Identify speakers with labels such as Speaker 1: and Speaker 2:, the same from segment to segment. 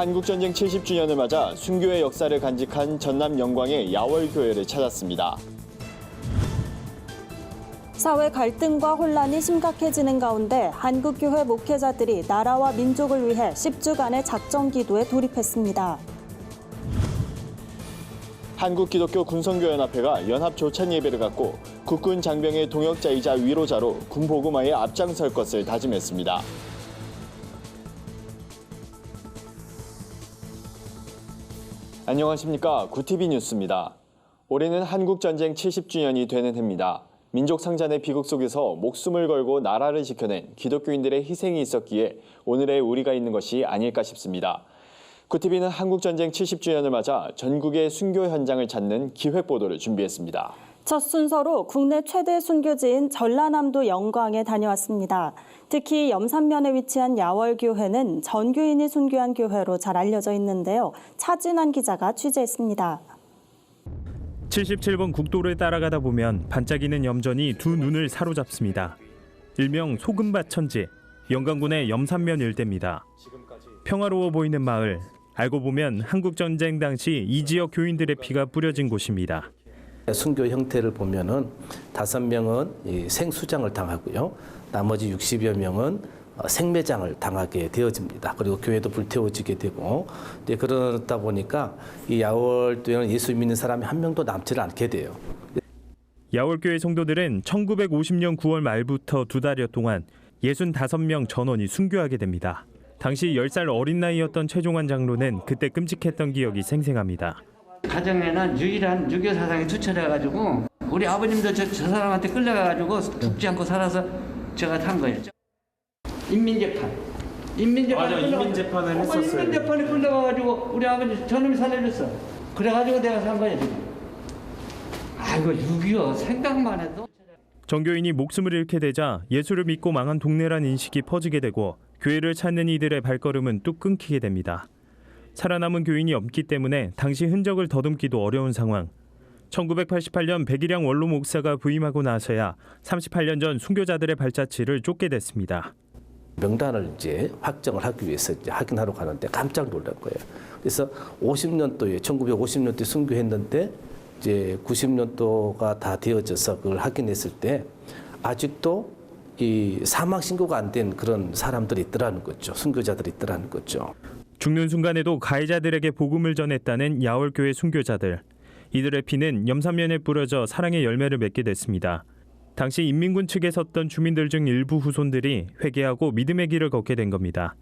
Speaker 1: 한국전쟁 70주년을 맞아 순교의 역사를 간직한 전남 영광의 야월교회를 찾았습니다.
Speaker 2: 사회 갈등과 혼란이 심각해지는 가운데 한국교회 목회자들이 나라와 민족을 위해 10주간의 작정 기도에 돌입했습니다.
Speaker 1: 한국기독교 군성교연합회가 연합 조찬 예배를 갖고 국군 장병의 동역자이자 위로자로 군보고마에 앞장설 것을 다짐했습니다. 안녕하십니까 구티비 뉴스입니다. 올해는 한국전쟁 70주년이 되는 해입니다. 민족 상잔의 비극 속에서 목숨을 걸고 나라를 지켜낸 기독교인들의 희생이 있었기에 오늘의 우리가 있는 것이 아닐까 싶습니다. 구티비는 한국전쟁 70주년을 맞아 전국의 순교 현장을 찾는 기획 보도를 준비했습니다.
Speaker 2: 첫 순서로 국내 최대 순교지인 전라남도 영광에 다녀왔습니다. 특히 염산면에 위치한 야월교회는 전교인이 순교한 교회로 잘 알려져 있는데요. 차진환 기자가 취재했습니다.
Speaker 3: 77번 국도를 따라가다 보면 반짝이는 염전이 두 눈을 사로잡습니다. 일명 소금밭 천지, 영광군의 염산면 일대입니다. 평화로워 보이는 마을, 알고 보면 한국 전쟁 당시 이 지역 교인들의 피가 뿌려진 곳입니다.
Speaker 4: 순교 형태를 보면은 다섯 명은 이 생수장을 당하고요. 나머지 60여 명은 어, 생매장을 당하게 되어집니다. 그리고 교회도 불태워지게 되고, 이제 그러다 보니까 이 야월도에는 예수 믿는 사람이 한 명도 남지를 않게 돼요.
Speaker 3: 야월교회 성도들은 1950년 9월 말부터 두 달여 동안 65명 전원이 순교하게 됩니다. 당시 10살 어린 나이였던 최종환 장로는 그때 끔찍했던 기억이 생생합니다.
Speaker 5: 가정에는 유일한 유교 사상이 투철해가지고 우리 아버님도 저, 저 사람한테 끌려가가지고 죽지 않고 살아서 제가 탄 거예요. 인민재판. 인민재판.
Speaker 3: 맞아, 인민재판을 했었어요.
Speaker 5: 인민재판에 끌려가가지고 우리 아버지 저놈이 살려줬어. 그래가지고 내가 산 지금. 아이고 6.25 생각만 해도.
Speaker 3: 정교인이 목숨을 잃게 되자 예수를 믿고 망한 동네란 인식이 퍼지게 되고 교회를 찾는 이들의 발걸음은 뚝 끊기게 됩니다. 살아남은 교인이 없기 때문에 당시 흔적을 더듬기도 어려운 상황. 1988년 백일양 원로 목사가 부임하고 나서야 38년 전 순교자들의 발자취를 쫓게 됐습니다.
Speaker 4: 명단을 이제 확정을 하기 위해서 이제 확인하러 가는데 깜짝 놀란 거예요. 그래서 50년도에 1950년도에 순교했는데 이제 90년도가 다 되어져서 그걸 확인했을 때 아직도 이 사망 신고가 안 된 그런 사람들이 있더라는 거죠. 순교자들이 있더라는 거죠.
Speaker 3: 죽는 순간에도 가해자들에게 복음을 전했다는 야월교회 순교자들. 이들의 피는 염산면에 뿌려져 사랑의 열매를 맺게 됐습니다. 당시 인민군 측에 섰던 주민들 중 일부 후손들이 회개하고 믿음의 길을 걷게 된 겁니다.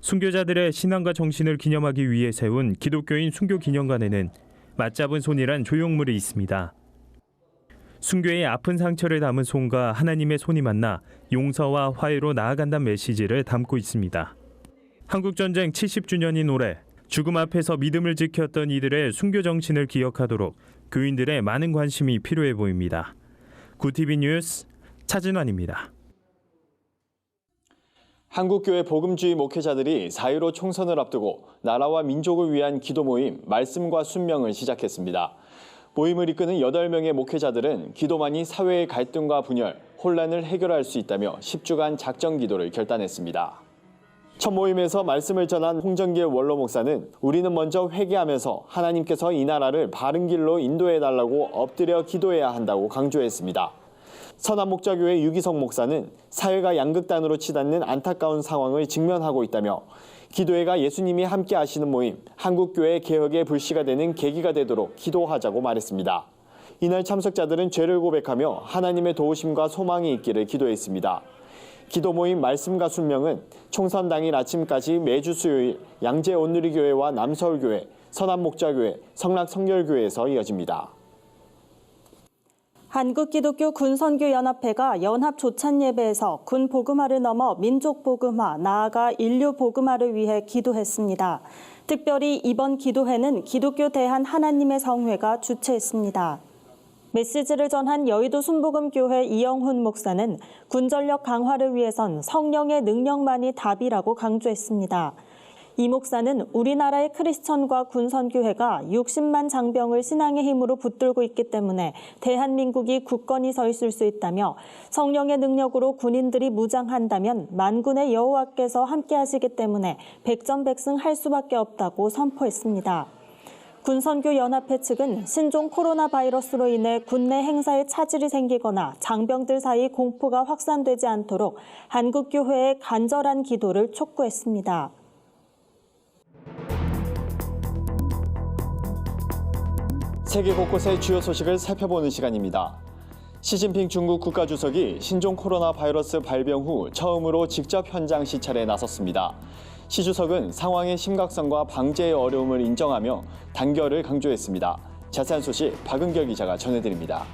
Speaker 3: 순교자들의 신앙과 정신을 기념하기 위해 세운 기독교인 순교 기념관에는 맞잡은 손이란 조형물이 있습니다. 순교의 아픈 상처를 담은 손과 하나님의 손이 만나 용서와 화해로 나아간다는 메시지를 담고 있습니다. 한국전쟁 70주년인 올해 죽음 앞에서 믿음을 지켰던 이들의 순교 정신을 기억하도록 교인들의 많은 관심이 필요해 보입니다. 구티비 뉴스 차진환입니다.
Speaker 1: 한국교회 복음주의 목회자들이 4.15 총선을 앞두고 나라와 민족을 위한 기도 모임 말씀과 순명을 시작했습니다. 모임을 이끄는 8명의 목회자들은 기도만이 사회의 갈등과 분열, 혼란을 해결할 수 있다며 10주간 작정 기도를 결단했습니다. 첫 모임에서 말씀을 전한 홍정길 원로 목사는 우리는 먼저 회개하면서 하나님께서 이 나라를 바른 길로 인도해 달라고 엎드려 기도해야 한다고 강조했습니다. 선한목자교회 유기성 목사는 사회가 양극단으로 치닫는 안타까운 상황을 직면하고 있다며 기도회가 예수님이 함께 하시는 모임, 한국교회 개혁의 불씨가 되는 계기가 되도록 기도하자고 말했습니다. 이날 참석자들은 죄를 고백하며 하나님의 도우심과 소망이 있기를 기도했습니다. 기도 모임 말씀과 순명은 총선 당일 아침까지 매주 수요일 양재 온누리교회와 남서울교회, 선한목자교회, 성락성결교회에서 이어집니다.
Speaker 2: 한국기독교 군선교연합회가 연합 조찬 예배에서 군 복음화를 넘어 민족 복음화, 나아가 인류 복음화를 위해 기도했습니다. 특별히 이번 기도회는 기독교 대한 하나님의 성회가 주최했습니다. 메시지를 전한 여의도 순복음교회 이영훈 목사는 군전력 강화를 위해선 성령의 능력만이 답이라고 강조했습니다. 이 목사는 우리나라의 크리스천과 군선교회가 60만 장병을 신앙의 힘으로 붙들고 있기 때문에 대한민국이 굳건히 서 있을 수 있다며 성령의 능력으로 군인들이 무장한다면 만군의 여호와께서 함께하시기 때문에 백전백승 할 수밖에 없다고 선포했습니다. 군선교 연합회 측은 신종 코로나 바이러스로 인해 군내 행사에 차질이 생기거나 장병들 사이 공포가 확산되지 않도록 한국 교회의 간절한 기도를 촉구했습니다.
Speaker 1: 세계 곳곳의 주요 소식을 살펴보는 시간입니다. 시진핑 중국 국가주석이 신종 코로나 바이러스 발병 후 처음으로 직접 현장 시찰에 나섰습니다. 시 주석은 상황의 심각성과 방제의 어려움을 인정하며 단결을 강조했습니다. 자세한 소식 박은결 기자가 전해드립니다.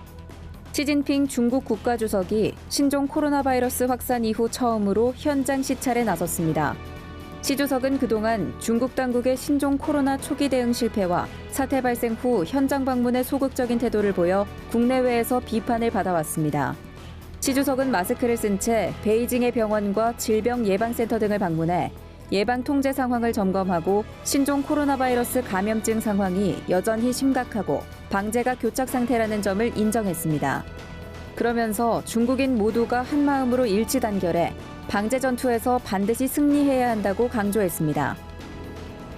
Speaker 6: 시진핑 중국 국가주석이 신종 코로나 바이러스 확산 이후 처음으로 현장 시찰에 나섰습니다. 시 주석은 그동안 중국 당국의 신종 코로나 초기 대응 실패와 사태 발생 후 현장 방문에 소극적인 태도를 보여 국내외에서 비판을 받아왔습니다. 시 주석은 마스크를 쓴 채 베이징의 병원과 질병 예방센터 등을 방문해 예방 통제 상황을 점검하고 신종 코로나 바이러스 감염증 상황이 여전히 심각하고 방제가 교착 상태라는 점을 인정했습니다. 그러면서 중국인 모두가 한 마음으로 일치 단결해 방제 전투에서 반드시 승리해야 한다고 강조했습니다.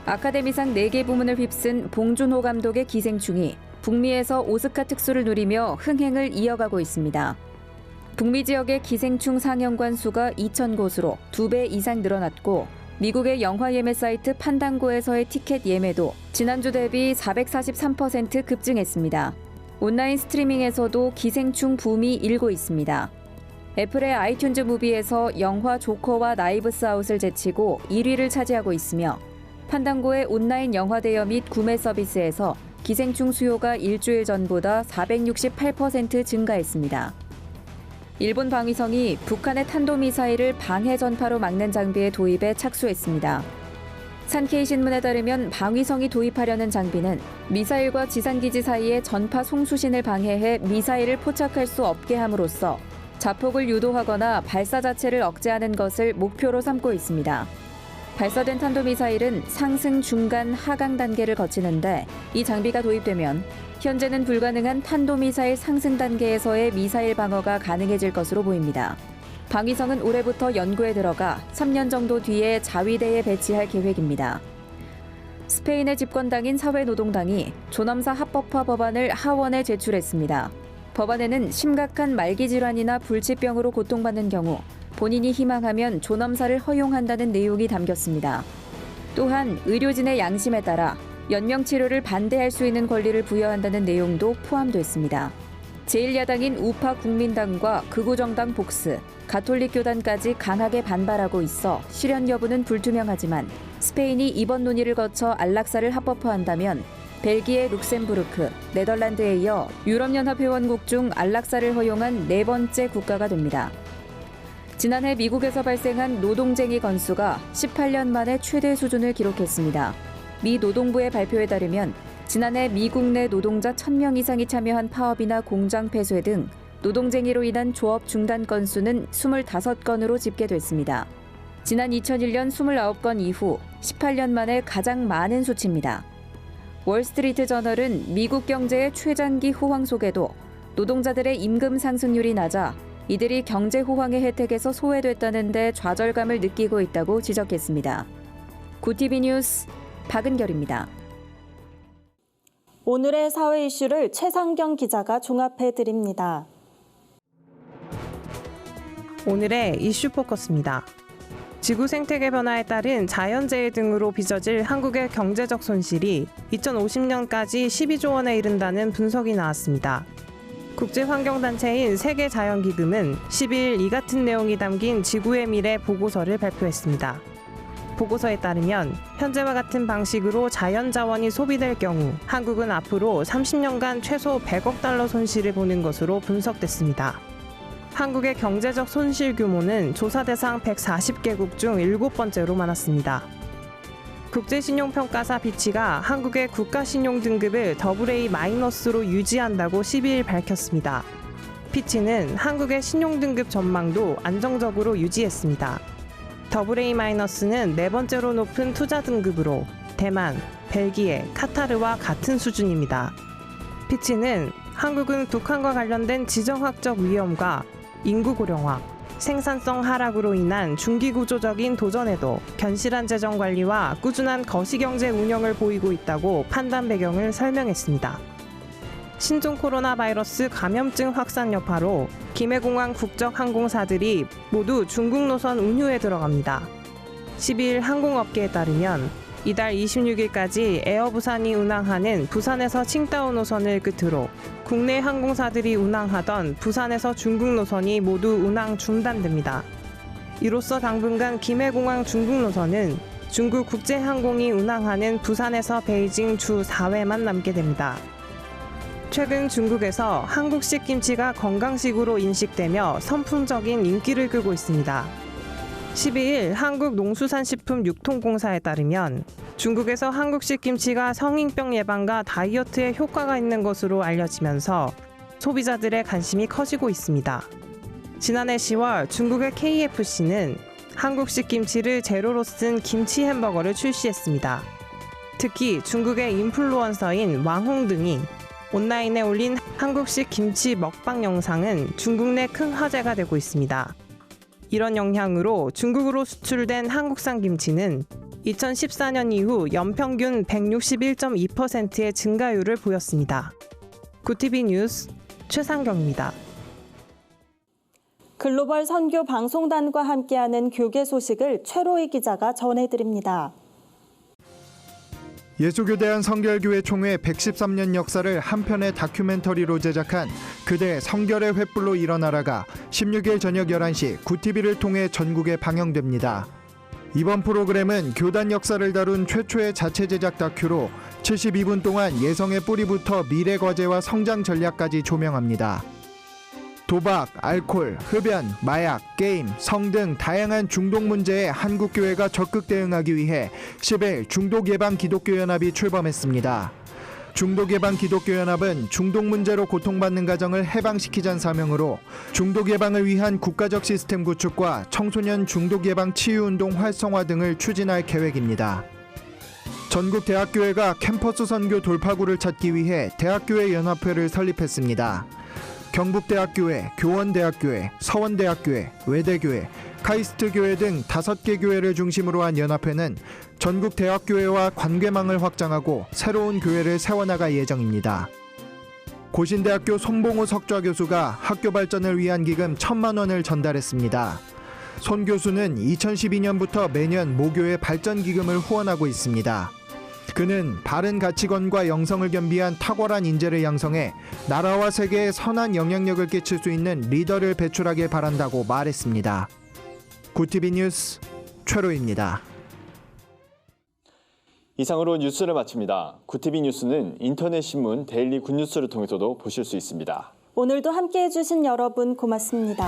Speaker 6: 아카데미상 4개 부문을 휩쓴 봉준호 감독의 기생충이 북미에서 오스카 특수를 누리며 흥행을 이어가고 있습니다. 북미 지역의 기생충 상영관 수가 2,000곳으로 2배 이상 늘어났고 미국의 영화 예매 사이트 판당고에서의 티켓 예매도 지난주 대비 443% 급증했습니다. 온라인 스트리밍에서도 기생충 붐이 일고 있습니다. 애플의 아이튠즈 무비에서 영화 조커와 나이브스 아웃을 제치고 1위를 차지하고 있으며 판당고의 온라인 영화 대여 및 구매 서비스에서 기생충 수요가 일주일 전보다 468% 증가했습니다. 일본 방위성이 북한의 탄도미사일을 방해 전파로 막는 장비의 도입에 착수했습니다. 산케이 신문에 따르면 방위성이 도입하려는 장비는 미사일과 지상기지 사이의 전파 송수신을 방해해 미사일을 포착할 수 없게 함으로써 자폭을 유도하거나 발사 자체를 억제하는 것을 목표로 삼고 있습니다. 발사된 탄도미사일은 상승 중간 하강 단계를 거치는데 이 장비가 도입되면 현재는 불가능한 탄도미사일 상승 단계에서의 미사일 방어가 가능해질 것으로 보입니다. 방위성은 올해부터 연구에 들어가 3년 정도 뒤에 자위대에 배치할 계획입니다. 스페인의 집권당인 사회노동당이 조남사 합법화 법안을 하원에 제출했습니다. 법안에는 심각한 말기 질환이나 불치병으로 고통받는 경우 본인이 희망하면 존엄사를 허용한다는 내용이 담겼습니다. 또한 의료진의 양심에 따라 연명 치료를 반대할 수 있는 권리를 부여한다는 내용도 포함됐습니다. 제1야당인 우파 국민당과 극우정당 복스, 가톨릭 교단까지 강하게 반발하고 있어 실현 여부는 불투명하지만 스페인이 이번 논의를 거쳐 안락사를 합법화한다면 벨기에, 룩셈부르크, 네덜란드에 이어 유럽연합 회원국 중 안락사를 허용한 네 번째 국가가 됩니다. 지난해 미국에서 발생한 노동쟁이 건수가 18년 만에 최대 수준을 기록했습니다. 미 노동부의 발표에 따르면 지난해 미국 내 노동자 1000명 이상이 참여한 파업이나 공장 폐쇄 등 노동쟁이로 인한 조업 중단 건수는 25건으로 집계됐습니다. 지난 2001년 29건 이후 18년 만에 가장 많은 수치입니다. 월스트리트 저널은 미국 경제의 최장기 호황 속에도 노동자들의 임금 상승률이 낮아 이들이 경제 호황의 혜택에서 소외됐다는데 좌절감을 느끼고 있다고 지적했습니다. 구티비 뉴스 박은결입니다.
Speaker 2: 오늘의 사회 이슈를 최상경 기자가 종합해 드립니다.
Speaker 7: 오늘의 이슈 포커스입니다. 지구 생태계 변화에 따른 자연재해 등으로 빚어질 한국의 경제적 손실이 2050년까지 12조 원에 이른다는 분석이 나왔습니다. 국제환경단체인 세계자연기금은 10일 이 같은 내용이 담긴 지구의 미래 보고서를 발표했습니다. 보고서에 따르면 현재와 같은 방식으로 자연 자원이 소비될 경우 한국은 앞으로 30년간 최소 100억 달러 손실을 보는 것으로 분석됐습니다. 한국의 경제적 손실 규모는 조사 대상 140개국 중 일곱 번째로 많았습니다. 국제신용평가사 비치가 한국의 국가신용 등급을 AA 마이너스로 유지한다고 12일 밝혔습니다. 피치는 한국의 신용등급 전망도 안정적으로 유지했습니다. AA-는 네 번째로 높은 투자 등급으로 대만, 벨기에, 카타르와 같은 수준입니다. 피치는 한국은 북한과 관련된 지정학적 위험과 인구 고령화, 생산성 하락으로 인한 중기 구조적인 도전에도 견실한 재정 관리와 꾸준한 거시경제 운영을 보이고 있다고 판단 배경을 설명했습니다. 신종 코로나 바이러스 감염증 확산 여파로 김해공항 국적 항공사들이 모두 중국 노선 운휴에 들어갑니다. 12일 항공업계에 따르면 이달 26일까지 에어부산이 운항하는 부산에서 칭다오 노선을 끝으로 국내 항공사들이 운항하던 부산에서 중국 노선이 모두 운항 중단됩니다. 이로써 당분간 김해공항 중국 노선은 중국 국제항공이 운항하는 부산에서 베이징 주 4회만 남게 됩니다. 최근 중국에서 한국식 김치가 건강식으로 인식되며 선풍적인 인기를 끌고 있습니다. 12일 한국농수산식품유통공사에 따르면 중국에서 한국식 김치가 성인병 예방과 다이어트에 효과가 있는 것으로 알려지면서 소비자들의 관심이 커지고 있습니다. 지난해 10월 중국의 KFC는 한국식 김치를 제로로 쓴 김치 햄버거를 출시했습니다. 특히 중국의 인플루언서인 왕홍 등이 온라인에 올린 한국식 김치 먹방 영상은 중국 내 큰 화제가 되고 있습니다. 이런 영향으로 중국으로 수출된 한국산 김치는 2014년 이후 연평균 161.2%의 증가율을 보였습니다. 구티비 뉴스 최상경입니다.
Speaker 2: 글로벌 선교 방송단과 함께하는 교계 소식을 최로희 기자가 전해드립니다.
Speaker 8: 예수교대한 성결교회 총회 113년 역사를 한 편의 다큐멘터리로 제작한 그대 성결의 횃불로 일어나라가 16일 저녁 11시 구TV를 통해 전국에 방영됩니다. 이번 프로그램은 교단 역사를 다룬 최초의 자체 제작 다큐로 72분 동안 예성의 뿌리부터 미래 과제와 성장 전략까지 조명합니다. 도박, 알코올, 흡연, 마약, 게임, 성 등 다양한 중독 문제에 한국 교회가 적극 대응하기 위해 10일 중독 예방 기독교 연합이 출범했습니다. 중독 예방 기독교 연합은 중독 문제로 고통받는 가정을 해방시키자는 사명으로 중독 예방을 위한 국가적 시스템 구축과 청소년 중독 예방 치유 운동 활성화 등을 추진할 계획입니다. 전국 대학교회가 캠퍼스 선교 돌파구를 찾기 위해 대학교회 연합회를 설립했습니다. 경북대학교회, 교원대학교회, 서원대학교회, 외대교회, 카이스트교회 등 다섯 개 교회를 중심으로 한 연합회는 전국 대학교회와 관계망을 확장하고 새로운 교회를 세워나갈 예정입니다. 고신대학교 손봉호 석좌 교수가 학교 발전을 위한 기금 천만 원을 전달했습니다. 손 교수는 2012년부터 매년 모교의 발전 기금을 후원하고 있습니다. 그는 바른 가치관과 영성을 겸비한 탁월한 인재를 양성해 나라와 세계에 선한 영향력을 끼칠 수 있는 리더를 배출하길 바란다고 말했습니다. 구티비 뉴스 최로입니다.
Speaker 1: 이상으로 뉴스를 마칩니다. 구티비 뉴스는 인터넷 신문 데일리 굿뉴스를 통해서도 보실 수 있습니다.
Speaker 2: 오늘도 함께해 주신 여러분 고맙습니다.